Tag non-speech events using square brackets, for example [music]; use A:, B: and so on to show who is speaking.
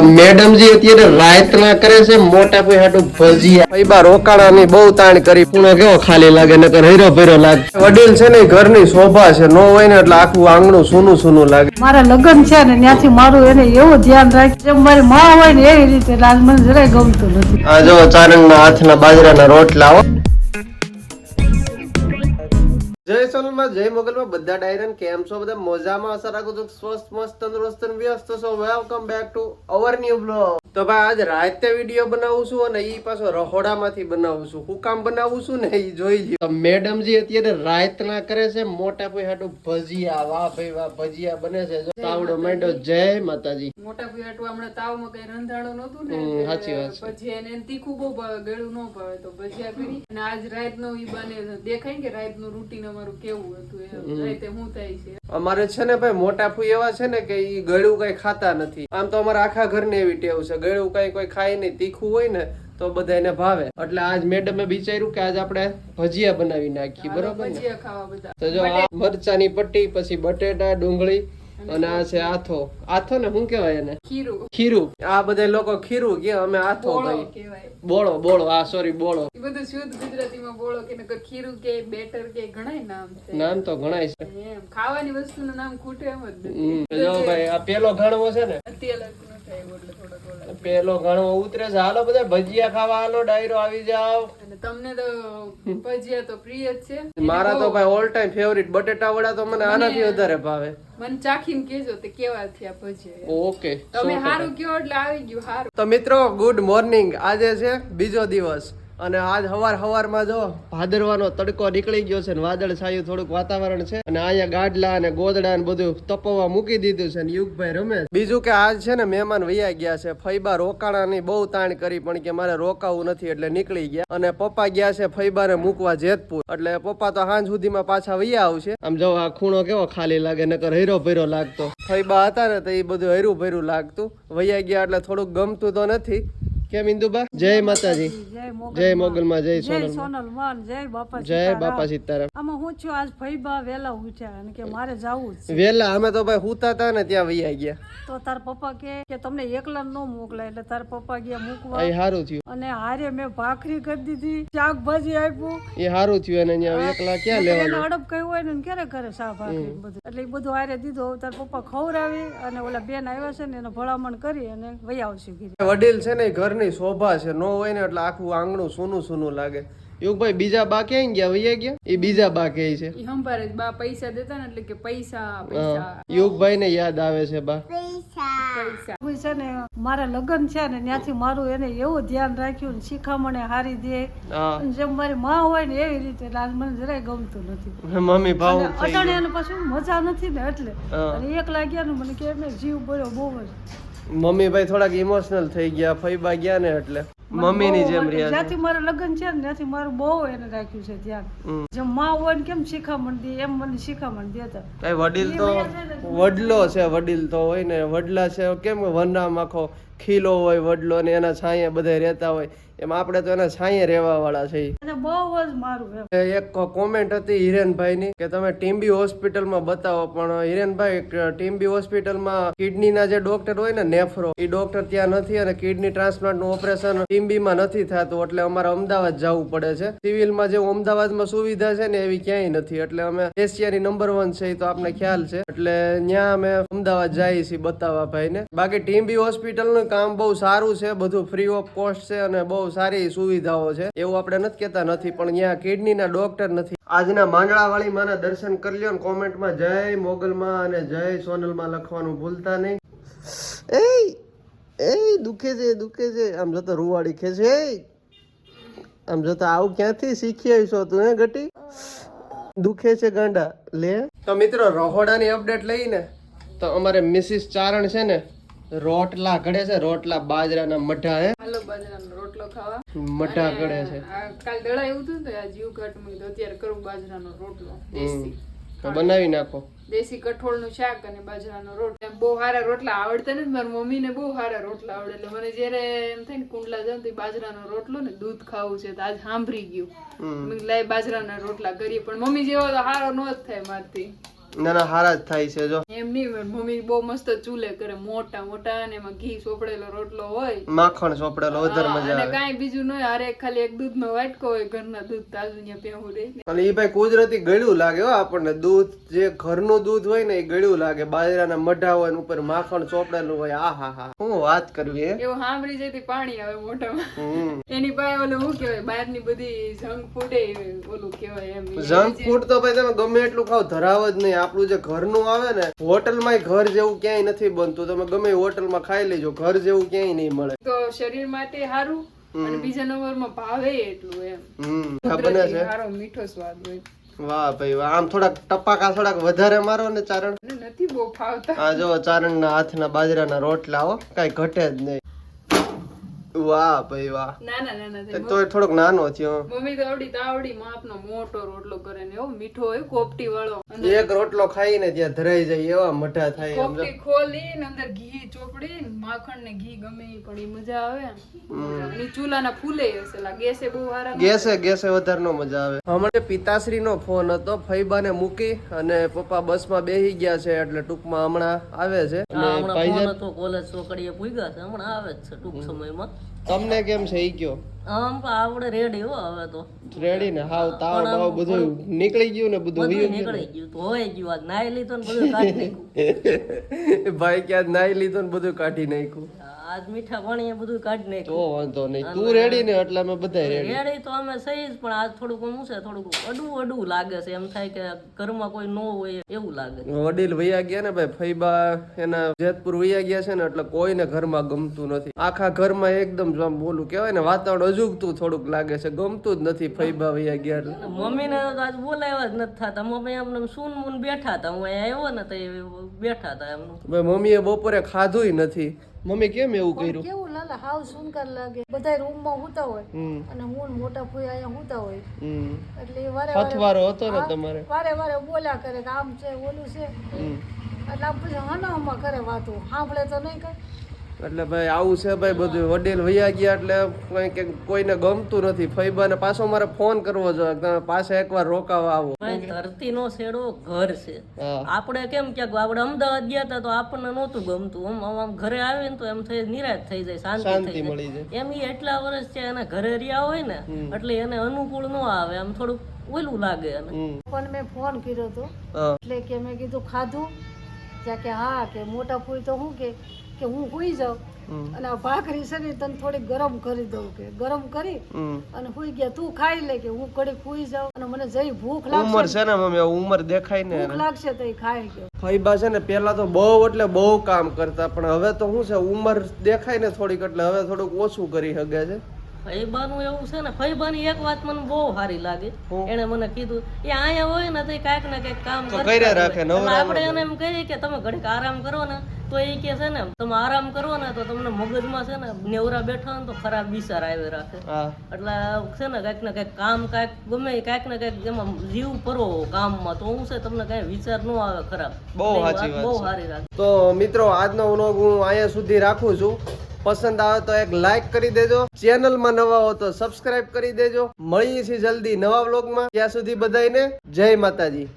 A: તો મેડમજી અત્યારે રાતના કરે છે મોટા ભાઈ હાટું ભજીયા ભાઈ બા રોકાણાની બહુ તાણ કરી. પૂણો કેવો ખાલી લાગે નકર હીરો ભીરો લાગે. વડીલ છે ને ઘર ઘરની શોભા છે નો હોય ને એટલે આખું આંગણું સૂનું સૂનું લાગે.
B: મારા લગ્ન છે ને ત્યાંથી મારું એને એવું ધ્યાન રાખે જેમ મારી માં હોય ને એવી રીતે આજ મને જરાય ગમતું નથી.
A: આ જો ચારંગના હાથના બાજરાના રોટલા જય સોનલમાં જય મોગલમાં. બધા ડાયરન કેમ છો? બધા મોજામાં? અસર રાખું છું સ્વસ્થ મસ્ત તંદુરસ્ત અને વ્યસ્ત છો. Welcome back to our new blog તો ભાઈ આજ રાતે વીડિયો બનાવું છું અને એ પાછો રહોડામાંથી બનાવું છું. હું કામ બનાવું છું ને એ જોઈ લ્યો. મેડમજી અત્યારે રાતના કરે છે. મોટા ભાઈ હાટુ ભજીયા. વાહ ભાઈ વાહ ભજીયા બને છે. તાવડો માંડો જય માતાજી.
C: મોટા પીવાટું હમણાં તાવમાં કઈ રંધાડો નતું ને
A: સાચી વાત છે.
C: પછી એને તીખું બહુ ગળું ન ભાવે. તો ભજીયા કરી અને આજ રાતનો ઈ બને. દેખાય કે કે રાતનું રૂટીન કેવું હતું થાય છે?
A: અમારે છે ને ભાઈ મોટા ફૂઈ એવા છે ને કે ઈ ગળ્યું કઈ ખાતા નથી. આમ તો અમારા આખા ઘરને એવી ટેવ છે. ગળ્યું કઈ કોઈ ખાય નહીં તીખું હોય ને તો બધા એને ભાવે. એટલે આજ મેડમે વિચાર્યું કે આજ આપણે ભજીયા બનાવી નાખીએ બરોબર ને?
C: ભજીયા ખાવા બધા.
A: તો જો મરચાની પટ્ટી પછી બટેટા ડુંગળી અને આ છે આથો. આથો ને શું કહેવાય એને?
C: ખીરું.
A: ખીરું. આ બધા લોકો ખીરું કે અમે આથો
C: ભાઈ.
A: બોળો બોળો. આ સોરી બોળો.
C: એ બધું શુદ્ધ ગુજરાતીમાં બોળો કે ખીરું કે બેટર કે ઘણાય નામ છે.
A: નામ તો ઘણાય છે.
C: એમ ખાવાની વસ્તુનું નામ ખૂટે એમ જ
A: જો ભાઈ આ પેલો ઘણવો છે ને.
C: અત્યારે
A: પેલો ઘણવો ઉતરે છે. હાલો બધા ભજીયા ખાવા હાલો ડાયરો આવી જાવ
C: તમને તો ભજીયા તો પ્રિય જ છે.
A: મારા તો ભાઈ ઓલ ટાઈમ ફેવરિટ બટેટા વડા તો મને આનાથી વધારે ભાવે.
C: મને ચાખીને કેજો તે કેવા થયા ભજીયા.
A: ઓકે
C: તમે સારું કયો એટલે આવી ગયું સારું
A: તો મિત્રો ગુડ મોર્નિંગ આજે છે બીજો દિવસ. અને આજ હવાર હવારમાં જો ભાદરવાનો તડકો નીકળી ગયો છે ને વાદળ છાયું થોડુંક વાતાવરણ છે. અને અહીંયા ગાડલા અને ગોદડા ને બધું તપવા મૂકી દીધું છે ને યુગભાઈ રમે બીજું કે આજ છે ને મહેમાન વૈયા ગયા છે. ફૈબા રોકાણાની બહુ તાણ કરી, પણ કે મારે રોકાવું નથી એટલે નીકળી ગયા. અને પપ્પા ગયા છે ફૈબાને મૂકવા જેતપુર. એટલે પપ્પા તો સાંજ સુધીમાં પાછા વૈયા આવશે. આમ જો આ ખૂણો કેવો ખાલી લાગે, નકર હીરો ભૈરો લાગતો. ફૈબા હતા ને તો એ બધું હેરું ભૈરું લાગતું. વૈયા ગયા એટલે થોડુંક ગમતું તો નથી. કેમ ઇન્દુબા? જય માતાજી.
B: જય મોગલ
A: જય મોગલમાં જય સોનલમાં
B: સોનલ માન. જય બાપા
A: જય બાપા સીતારામ.
B: આમાં હું છું? આજ ફઈબા વેલા ઉઠ્યા અને કે મારે જવું છે.
A: વેલા? અમે તો ભાઈ હુતા હતા ને ત્યાં વૈયા ગયા.
B: તો તાર પપ્પા કે કે તમને એકલા ન મોકલા એટલે તાર પપ્પા ગયા મૂકવા.
A: એ સારું થયું.
B: અને હારે મેં ભાખરી કરી દીધી શાકભાજી આપ્યું.
A: એ સારું થયું અને અહીંયા એકલા ક્યાં લેવાનું?
B: અડપ કહ્યું હોય ને ક્યારે કરે શાક ભાખરી બધું? એટલે એ બધું હારે દીધું. તાર પપ્પા ખવડાવી અને ઓલા બેન આવ્યા છે ને એને ભલામણ કરી અને વહી આવશે
A: વડીલ છે ને એ ઘરની શોભા છે નો હોય ને એટલે આખું આંગણું સૂનું સૂનું લાગે. યુગભાઈ બીજા બા ક્યાં ગયા વૈયા ગયા? એ બીજા બા કે છે.
C: ઈ સંભાળે બા પૈસા દેતા ને એટલે કે પૈસા પૈસા.
A: યુગભાઈ ને યાદ આવે છે બા.
C: પૈસા.
B: છે ને મારા લગ્ન છે ને ત્યાંથી મારું એને એવું ધ્યાન રાખ્યું ને શીખામણે હારી દે. જેમ મારી માં હોય ને એવી રીતે લાલ મને જરાય ગમતું નથી.
A: મમ્મી ભાવ
B: અને અટાણે એને પછી મજા નથી ને એટલે.
A: એક
B: લાગ્યા એકલા ગયા ને મને કે એમને જીવ બોલ્યો બહુ જ.
A: મમ્મી ભાઈ થોડાક ઇમોશનલ થઈ ગયા ફઈબા ગયા ને એટલે. મમ્મી ની જેમ રહ્યા
B: જ્યાંથી મારા લગ્ન છે ને ત્યાંથી મારું બહુ એને રાખ્યું છે ધ્યાન. જેમ માં હોય ને કેમ શીખામણ દે એમ મને શીખામણ દેતા
A: કઈ વડીલ તો વડલો છે વડીલ તો હોય ને વડલા છે કેમ વનરામ આખો ખીલો હોય વડલો ને એના છાંયે બધા રહેતા હોય. એમ આપણે તો એના છાંયે રહેવા વાળા છે
B: બહુ જ મારું
A: એક કોમેન્ટ હતી હિરેનભાઈ ની કે તમે ટીમ્બી હોસ્પિટલમાં બતાવો પણ હિરેનભાઈ ટીમ્બી હોસ્પિટલમાં કિડનીના જે ડોક્ટર હોય ને નેફ્રો એ ડોક્ટર ત્યાં નથી અને કિડની ટ્રાન્સપ્લાન્ટનું ઓપરેશન ટીમ્બીમાં નથી થતું એટલે અમારે અમદાવાદ જવું પડે છે. સિવિલમાં જે અમદાવાદમાં સુવિધા છે ને એવી ક્યાંય નથી એટલે અમે એશિયાની નંબર વન છે એ તો આપને ખ્યાલ છે. એટલે ત્યાં અમે અમદાવાદ જઈએ છીએ બતાવવા ભાઈને. બાકી ટીમ્બી હોસ્પિટલનું કામ બહુ સારું છે બધું ફ્રી ઓફ કોસ્ટ છે અને બહુ સારી સુવિધાઓ છે. એવું આપણે નથી કહેતા નથી પણ અહીંયા કિડનીના ડોક્ટર નથી. આજના માંડળાવાળી માના દર્શન કરી લ્યો ને કોમેન્ટમાં જય મોગલમાં અને જય સોનલમાં લખવાનું ભૂલતા નહીં. એ એ દુખે છે દુખે છે. આમ જતા રૂવાડી ખે એ આમ જતા આવું ક્યાંથી શીખી આવીશો તું હે ગટી? દુખે છે ગાંડા. લે. તો મિત્રો રહોડાની અપડેટ લઈને તો અમારે મિસિસ ચારણ છે ને રોટલા ઘડે છે રોટલા બાજરાના મઠા હે.
C: હાલો બાજરાનો રોટલો ખાવા.
A: મઠા ઘડે છે.
C: કાલ દડા એવું હતું ને તો આ જીવ ઘટ મેં કીધું અત્યારે કરું બાજરાનો રોટલો દેશી.
A: બનાવી નાખો.
C: દેશી કઠોળનું શાક અને બાજરાનો રોટલો. એમ બહુ સારા રોટલા આવડતા નથી મારી મમ્મીને બહુ સારા રોટલા આવડે. એટલે મને જ્યારે એમ થાય ને કુંડલા જાઉં તો બાજરાનો રોટલો ને દૂધ ખાવું છે તો આજ સાંભળી ગયું. મેં ના લાય બાજરાના રોટલા કરીએ. પણ મમ્મી જેવો તો સારો નો જ થાય મારથી.
A: ના ના હારા જ થાય છે જો.
C: એમ નહીં મમ્મી બહુ મસ્ત ચૂલે કરે મોટા મોટા અને એમાં ઘી સોપડેલો રોટલો હોય.
A: માખણ ચોપડેલો વધારે મજા આવે.
C: કાંઈ બીજું ન હોય હારે ખાલી એક દૂધનો વાટકો હોય ઘરના દૂધ તાજું ત્યાં પેહું રહે.
A: અને એ ભાઈ કુદરતી ગળ્યું લાગે હો આપણને દૂધ જે ઘરનું દૂધ હોય ને એ ગળ્યું લાગે. બાજરાના મઢા હોય ને ઉપર માખણ ચોપડેલું હોય આ હા હા. હું વાત કરવી
C: એવું સાંભળી જતી પાણી આવે મોઢામાં. એની પાસે ઓલું શું કહેવાય બહારની બધી જંક ફૂડ ઓલું કહેવાય એમ.
A: જંક ફૂડ તો ભાઈ તમે ગમે એટલું ખાવ ધરાવ જ નહીં. આપણું જે ઘરનું આવે ને હોટલમાં ઘર જેવું ક્યાંય નથી બનતું. તમે ગમે હોટલમાં ખાઈ લેજો ઘર જેવું ક્યાંય નહીં મળે.
C: તો શરીર માટે સારું અને બીજા નંબરમાં ભાવે એટલું એમ.
A: બને છે.
C: સારો મીઠો સ્વાદ હોય.
A: વાહ ભાઈ વાહ. આમ થોડાક ટપાકા થોડાક વધારે મારો ને ચારણ.
C: નથી બહુ ફાવતા
A: આ જો ચારણ ના રોટલા હો કઈ ઘટે જ નહીં. વાહ ભાઈ વાહ.
C: ના ના ના ના
A: તો થોડોક નાનો થયો.
C: મમ્મી તો આવડી તાવડી માપનો મોટો રોટલો કરે ને એવો મીઠો હોય કોપટી વાળો
A: એક રોટલો ખાઈને ત્યાં ધરાઈ જાય એવા મઠા થાય
C: કોપટી ખોલી ને અંદર ઘી ચોપડી માખણ ને ઘી ગમે ઈ પડી મજા આવે ઈ ચૂલાના ફૂલે હશે લા ગેસે બહુ હારા
A: ગેસે ગેસે વધારે નો મજા આવે. હમણાં પિતાશ્રી નો ફોન હતો ફઈબાને મૂકી અને પપ્પા બસમાં બેસી ગયા છે એટલે ટૂંકમાં હમણાં આવે છે.
D: હમણાં ફોન હતો કોલેજ ચોકડીએ પૂગ્યા છે હમણાં આવે છે ટૂંક સમયમાં.
A: તમને કેમ છે? ઈ કયો?
D: આમ પણ આવડે રેડી હો હવે તો.
A: રેડી ને? હાવ તાવ બાવ બધું નીકળી ગયું ને બધું
D: બધું નીકળી ગયું તો હોય ગયું આજ નાઈ લીધો ને બધું કાઢી નાખ્યું. [laughs]
A: ભાઈ ક્યાં નાઈ લીધું ને બધું કાઢી નાખ્યું?
D: આજ મીઠા પાણી બધું કાઢી નાખ્યું.
A: તો વાંધો નહીં. તું રેડી ને એટલે અમે બધા રેડી
D: રેડી તો અમે સહી જ પણ આજ થોડુંક શું છે થોડુંક અડું અડું લાગે છે. એમ થાય કે ઘરમાં કોઈ ન હોય એવું લાગે
A: વડીલ વૈયા ગયા ને ભાઈ ફઈબા એના જેતપુર વૈયા ગયા છે ને એટલે કોઈને ઘરમાં ગમતું નથી. આખા ઘરમાં એકદમ આમ બોલું કહેવાય ને વાતાવરણ અજુગતું થોડુંક લાગે છે. ગમતું જ નથી ફઈબા વૈયા ગયા એટલે.
D: મમ્મીને તો આજ બોલાવ્યા જ નથી થતા. મમ્મી એમને સૂન મૂન બેઠા હતા. હું અહીંયા આવ્યો ને તો બેઠા હતા એમનું.
A: મમ્મીએ બપોરે ખાધુંય નથી. મમ્મી કેમ એવું કર્યું?
B: કેવું લાલા હાવ સુનકાર લાગે. બધા રૂમમાં હોતા હોય. અને હું મોટા ફોઈ અહીંયા હોતા હોય. એટલે વારે વારે
A: હતો ને તમારે?
B: વારે વારે બોલ્યા કરે કે આમ છે ઓલું છે. એટલે આમ પછી હનામાં કરે વાતો. સાંભળે તો નહીં કઈ.
A: એટલે ભાઈ આવું છે ભાઈ બધું વડીલ વૈયા ગયા એટલે કઈ કે કોઈને ગમતું નથી. ફઈબાને પાછો મારે ફોન કરવો જોઈએ તમે પાછા એકવાર રોકાવા આવો.
D: ધરતી નો છેડો ઘર છે. આપણે કેમ ક્યાંક આપણે અમદાવાદ ગયા હતા તો આપણને નહોતું ગમતું. આમ આમ ઘરે આવીને તો એમ થઈ નિરાશ થઈ જાય શાંતિ
A: શાંતિ
D: થઈ
A: મળી જાય.
D: એમ ઈ એટલા વર્ષ છે એને ઘરે રહ્યા હોય ને એટલે એને અનુકૂળ ન આવે આમ થોડુંક ઓલું લાગે એને.
B: પણ મેં ફોન કર્યો હતો એટલે કે મેં કીધું ખાધું ત્યાં કે હા કે મોટા ફૂલ તો હું કે કે હું હોઈ જાઉં. અને આ ભાખરી છે ને તને થોડી ગરમ કરી દઉં કે ગરમ કરી અને હોઈ ગયા. તું ખાઈ લે કે હું કડી હુઈ જાઉં અને મને જઈ ભૂખ લાગશે
A: ઉંમર છે ને મમ્મી ઉંમર દેખાય ને
B: ભૂખ લાગશે તો ખાઈ ગયો.
A: ફઈબા છે ને પેલા તો બહુ એટલે બહુ કામ કરતા પણ હવે તો શું છે ઉંમર દેખાય ને થોડીક એટલે હવે થોડુંક ઓછું કરી શકે છે.
D: ફઈબાનું એવું છે ને ફઈબાની એક વાત મને બહુ સારી લાગે. એને મને કીધું એ અહીંયા હોય ને તો કાંઈક ને કંઈક કામ
A: કર્યા રાખે,
D: આપણે એને એમ કહીએ કે તમે ઘડીક આરામ કરો ને તો એ કે છે ને તમે આરામ કરો ને તો તમને મગજમાં છે ને નેવરા બેઠા ને તો ખરાબ વિચાર આવી રાખે. એટલે છે ને કંઈક ને કંઈક કામ કાંઈક ગમે કંઈક કાંઈક ને કંઈક એમાં જીવ પરો કામમાં. તો હું છે તમને કાંઈ વિચાર ન આવે ખરાબ.
A: બહુ સાચી વાત
D: બહુ સારી રાખે.
A: તો મિત્રો આજનો વ્લોગ હું અહીંયા સુધી રાખું છું. પસંદ આવે તો એક લાઈક કરી દેજો. ચેનલમાં નવા હો તો સબસ્ક્રાઇબ કરી દેજો. મળીએ છીએ જલ્દી નવા વ્લોગમાં ત્યાં સુધી બધાને જય માતાજી.